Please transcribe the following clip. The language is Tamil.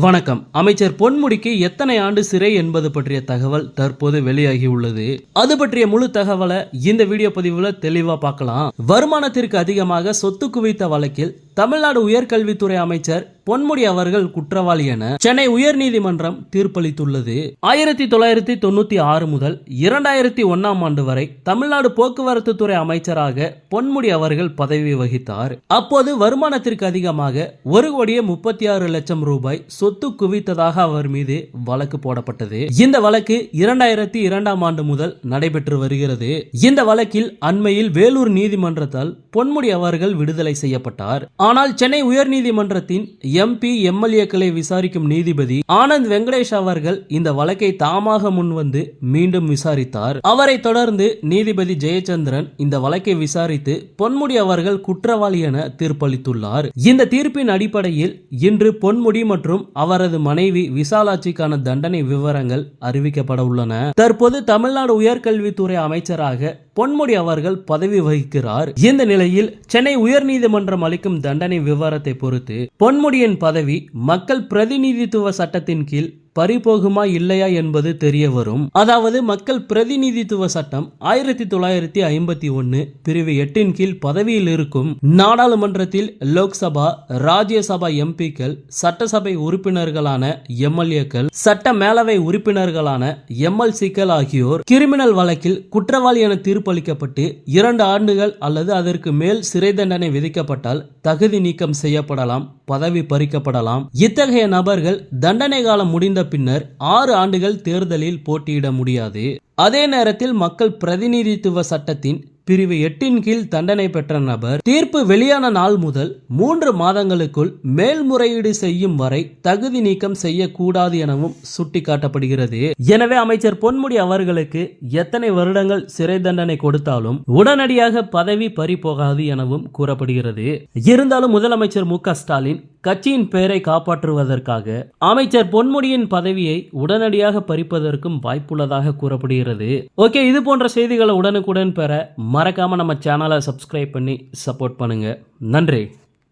வணக்கம். அமைச்சர் பொன்முடிக்கு எத்தனை ஆண்டு சிறை என்பது பற்றிய தகவல் தற்போது வெளியாகி உள்ளது. அது பற்றிய முழு தகவலை இந்த வீடியோ பதிவுல தெளிவா பார்க்கலாம். வருமானத்திற்கு அதிகமாக சொத்து குவித்த வழக்கில் தமிழ்நாடு உயர்கல்வித்துறை அமைச்சர் பொன்முடி அவர்கள் குற்றவாளி என சென்னை உயர்நீதிமன்றம் தீர்ப்பளித்துள்ளது. ஆயிரத்தி தொள்ளாயிரத்தி தொண்ணூத்தி ஆறு முதல் இரண்டாயிரத்தி ஒன்னாம் ஆண்டு வரை தமிழ்நாடு போக்குவரத்து துறை அமைச்சராக பொன்முடி அவர்கள் பதவி வகித்தார். அப்போது வருமானத்திற்கு அதிகமாக ஒரு கோடியே முப்பத்தி ஆறு லட்சம் ரூபாய் சொத்து குவித்ததாக அவர் மீது வழக்கு போடப்பட்டது. இந்த வழக்கு இரண்டாயிரத்தி இரண்டாம் ஆண்டு முதல் நடைபெற்று வருகிறது. இந்த வழக்கில் அண்மையில் வேலூர் நீதிமன்றத்தால் பொன்முடி அவர்கள் விடுதலை செய்யப்பட்டார். ஆனால் சென்னை உயர்நீதிமன்றத்தின் எம்பி எம்எல்ஏக்களை விசாரிக்கும் நீதிபதி ஆனந்த் வெங்கடேஷ் அவர்கள் இந்த வழக்கை தாமாக முன்வந்து மீண்டும் விசாரித்தார். அவரை தொடர்ந்து நீதிபதி ஜெயச்சந்திரன் இந்த வழக்கை விசாரித்து பொன்முடி அவர்கள் குற்றவாளி என தீர்ப்பளித்துள்ளார். இந்த தீர்ப்பின் அடிப்படையில் இன்று பொன்முடி மற்றும் அவரது மனைவி விசாலாட்சிக்கான தண்டனை விவரங்கள் அறிவிக்கப்பட உள்ளன. தற்போது தமிழ்நாடு உயர்கல்வித்துறை அமைச்சராக பொன்முடி அவர்கள் பதவி வகிக்கிறார். இந்த நிலையில் சென்னை உயர்நீதிமன்றம் அளிக்கும் தண்டனை விவரத்தை பொறுத்து பொன்முடியின் பதவி மக்கள் பிரதிநிதித்துவ சட்டத்தின் கீழ் பறிபோகுமா இல்லையா என்பது தெரிய வரும். அதாவது மக்கள் பிரதிநிதித்துவ சட்டம் ஆயிரத்தி தொள்ளாயிரத்தி ஐம்பத்தி ஒன்னு பிரிவு எட்டின் கீழ் பதவியில் இருக்கும் நாடாளுமன்றத்தில் லோக்சபா ராஜ்யசபா எம்பிக்கள் சட்டசபை உறுப்பினர்களான எம்எல்ஏக்கள் சட்ட மேலவை உறுப்பினர்களான எம்எல்சிக்கள் ஆகியோர் கிரிமினல் வழக்கில் குற்றவாளி என தீர்ப்பளிக்கப்பட்டு இரண்டு ஆண்டுகள் அல்லது அதற்கு மேல் சிறை தண்டனை விதிக்கப்பட்டால் தகுதி நீக்கம் செய்யப்படலாம் பதவி பறிக்கப்படலாம். இத்தகைய நபர்கள் தண்டனை காலம் முடிந்த பின்னர் ஆறு ஆண்டுகள் தேர்தலில் போட்டியிட முடியாது. அதே நேரத்தில் மக்கள் பிரதிநிதித்துவ சட்டத்தின் பிரிவு எட்டின் கீழ் தண்டனை பெற்ற நபர் தீர்ப்பு வெளியான நாள் முதல் மூன்று மாதங்களுக்குள் மேல்முறையீடு செய்யும் வரை தகுதி நீக்கம் செய்யக்கூடாது எனவும் சுட்டிக்காட்டப்படுகிறது. எனவே அமைச்சர் பொன்முடி அவர்களுக்கு எத்தனை வருடங்கள் சிறை தண்டனை கொடுத்தாலும் உடனடியாக பதவி பறி போகாது எனவும் கூறப்படுகிறது. இருந்தாலும் முதலமைச்சர் மு ஸ்டாலின் கட்சியின் பெயரை காப்பாற்றுவதற்காக அமைச்சர் பொன்முடியின் பதவியை உடனடியாக பறிப்பதற்கும் வாய்ப்புள்ளதாக கூறப்படுகிறது. ஓகே இது போன்ற செய்திகளை உடனுக்குடன் பெற மறக்காம நம்ம சேனலை சப்ஸ்கிரைப் பண்ணி சப்போர்ட் பண்ணுங்க. நன்றி.